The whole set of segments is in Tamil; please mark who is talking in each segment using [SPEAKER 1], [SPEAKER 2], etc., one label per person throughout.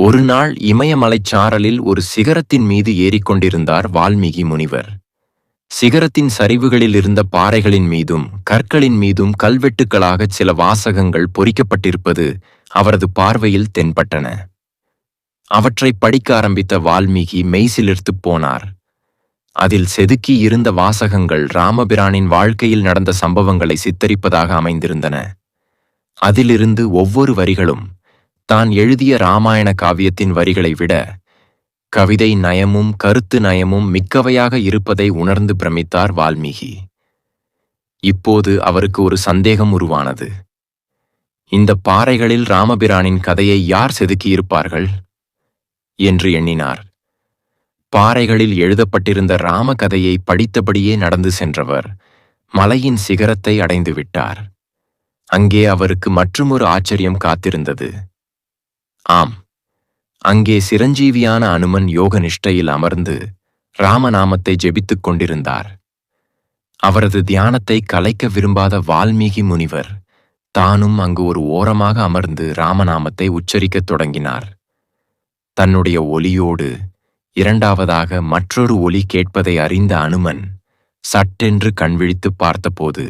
[SPEAKER 1] ஒரு நாள் இமயமலைச் சாரலில் ஒரு சிகரத்தின் மீது ஏறிக்கொண்டிருந்தார் வால்மீகி முனிவர். சிகரத்தின் சரிவுகளில் இருந்த பாறைகளின் மீதும் கற்களின் மீதும் கல்வெட்டுக்களாகச் சில வாசகங்கள் பொறிக்கப்பட்டிருப்பது அவரது பார்வையில் தென்பட்டன. அவற்றை படிக்க ஆரம்பித்த வால்மீகி மெய்சிலிர்த்துப் போனார். அதில் செதுக்கி இருந்த வாசகங்கள் ராமபிரானின் வாழ்க்கையில் நடந்த சம்பவங்களை சித்தரிப்பதாக அமைந்திருந்தன. அதிலிருந்து ஒவ்வொரு வரிகளும் தான் எழுதிய ராமாயண காவியத்தின் வரிகளை விட கவிதை நயமும் கருத்து நயமும் மிக்கவையாக இருப்பதை உணர்ந்து பிரமித்தார் வால்மீகி. இப்போது அவருக்கு ஒரு சந்தேகம் உருவானது. இந்த பாறைகளில் ராமபிரானின் கதையை யார் செதுக்கியிருப்பார்கள்? என்று எண்ணினார். பாறைகளில் எழுதப்பட்டிருந்த ராம கதையை படித்தபடியே நடந்து சென்றவர் மலையின் சிகரத்தை அடைந்து விட்டார் அங்கே அவருக்கு மற்றுமொரு ஆச்சரியம் காத்திருந்தது. ஆம். அங்கே சிரஞ்சீவியான அனுமன் யோக நிஷ்டையில் அமர்ந்து ராமநாமத்தை ஜெபித்துக் கொண்டிருந்தார். அவரது தியானத்தை கலைக்க விரும்பாத வால்மீகி முனிவர் தானும் அங்கு ஒரு ஓரமாக அமர்ந்து ராமநாமத்தை உச்சரிக்கத் தொடங்கினார். தன்னுடைய ஒலியோடு இரண்டாவதாக மற்றொரு ஒலி கேட்பதை அறிந்த அனுமன் சட்டென்று கண்விழித்துப் பார்த்தபோது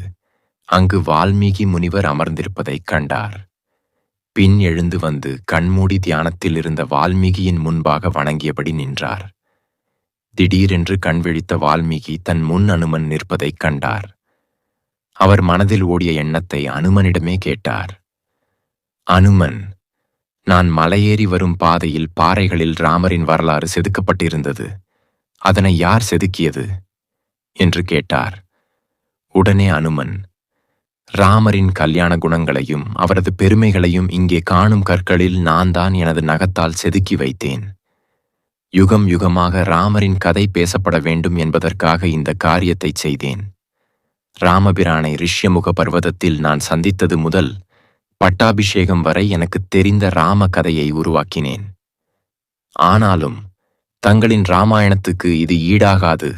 [SPEAKER 1] அங்கு வால்மீகி முனிவர் அமர்ந்திருப்பதைக் கண்டார். பின் எழுந்து வந்து கண்மூடி தியானத்தில் இருந்த வால்மீகியின் முன்பாக வணங்கியபடி நின்றார். திடீரென்று கண்விழித்த வால்மீகி தன் முன் அனுமன் நிற்பதைக் கண்டார். அவர் மனதில் ஓடிய எண்ணத்தை அனுமனிடமே கேட்டார். அனுமன் நான் மலையேறி வரும் பாதையில் பாறைகளில் ராமரின் வரலாறு செதுக்கப்பட்டிருந்தது. அதனை யார் செதுக்கியது? என்று கேட்டார். உடனே அனுமன் ராமரின் கல்யாண குணங்களையும் அவரது பெருமைகளையும் இங்கே காணும் கற்களில் நான் தான் எனது நகத்தால் செதுக்கி வைத்தேன். யுகம் யுகமாக ராமரின் கதை பேசப்பட வேண்டும் என்பதற்காக இந்த காரியத்தைச் செய்தேன். ராமபிரானை ரிஷ்யமுக பர்வதத்தில் நான் சந்தித்தது முதல் பட்டாபிஷேகம் வரை எனக்குத் தெரிந்த ராம கதையை உருவாக்கினேன். ஆனாலும் தங்களின் ராமாயணத்துக்கு இது ஈடாகாது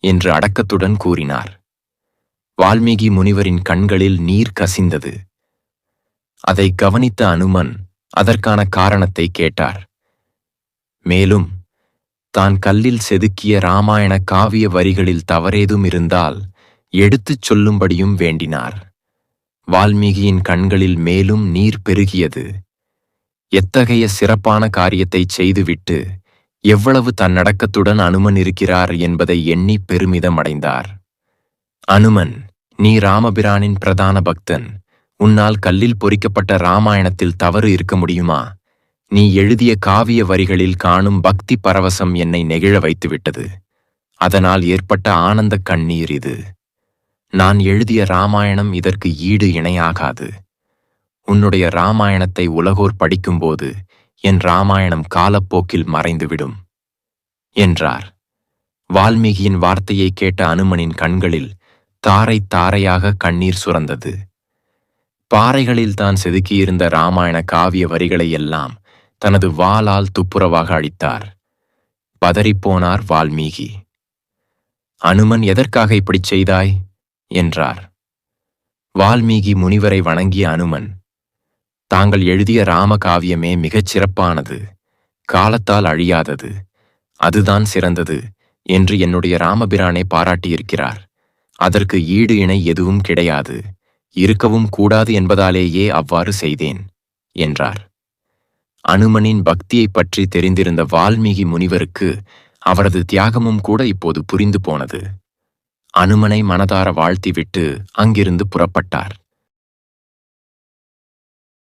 [SPEAKER 1] என்று அடக்கத்துடன் கூறினார். வால்மீகி முனிவரின் கண்களில் நீர் கசிந்தது. அதை கவனித்த அனுமன் அதற்கான காரணத்தை கேட்டார். மேலும் தான் கல்லில் செதுக்கிய ராமாயண காவிய வரிகளில் தவறேதும் இருந்தால் எடுத்துச் சொல்லும்படியும் வேண்டினார். வால்மீகியின் கண்களில் மேலும் நீர் பெருகியது. எத்தகைய சிறப்பான காரியத்தைச் செய்துவிட்டு எவ்வளவு தன்னடக்கத்துடன் அனுமன் இருக்கிறார் என்பதை எண்ணி பெருமிதம் அடைந்தார் அனுமன் நீ ராமபிரானின் பிரதான பக்தன். உன்னால் கல்லில் பொறிக்கப்பட்ட ராமாயணத்தில் தவறு இருக்க முடியுமா? நீ எழுதிய காவிய வரிகளில் காணும் பக்தி பரவசம் என்னை நெகிழ வைத்துவிட்டது. அதனால் ஏற்பட்ட ஆனந்தக் கண்ணீர் இது. நான் எழுதிய ராமாயணம் இதற்கு ஈடு இணையாகாது. உன்னுடைய ராமாயணத்தை உலகோர் படிக்கும்போது என் ராமாயணம் காலப்போக்கில் மறைந்துவிடும். என்றார். வால்மீகியின் வார்த்தையை கேட்ட அனுமனின் கண்களில் தாரை தாரையாக கண்ணீர் சுரந்தது. பாறைகளில் தான் செதுக்கியிருந்த ராமாயண காவிய வரிகளை எல்லாம் தனது வாளால் துப்புரவாக அழித்தார். பதறிப்போனார் வால்மீகி. அனுமன் எதற்காக இப்படிச் செய்தாய்? என்றார். வால்மீகி முனிவரை வணங்கிய அனுமன் தாங்கள் எழுதிய ராம காவியமே மிகச் சிறப்பானது காலத்தால் அழியாதது அதுதான் சிறந்தது என்று என்னுடைய ராமபிரானை பாராட்டியிருக்கிறார். அதற்கு ஈடு இணை எதுவும் கிடையாது. இருக்கவும் கூடாது என்பதாலேயே அவ்வாறு செய்தேன் என்றார். அனுமனின் பக்தியைப் பற்றி தெரிந்திருந்த வால்மீகி முனிவருக்கு அவரது தியாகமும் கூட இப்போது புரிந்து போனது. அனுமனை மனதார வாழ்த்திவிட்டு அங்கிருந்து புறப்பட்டார்.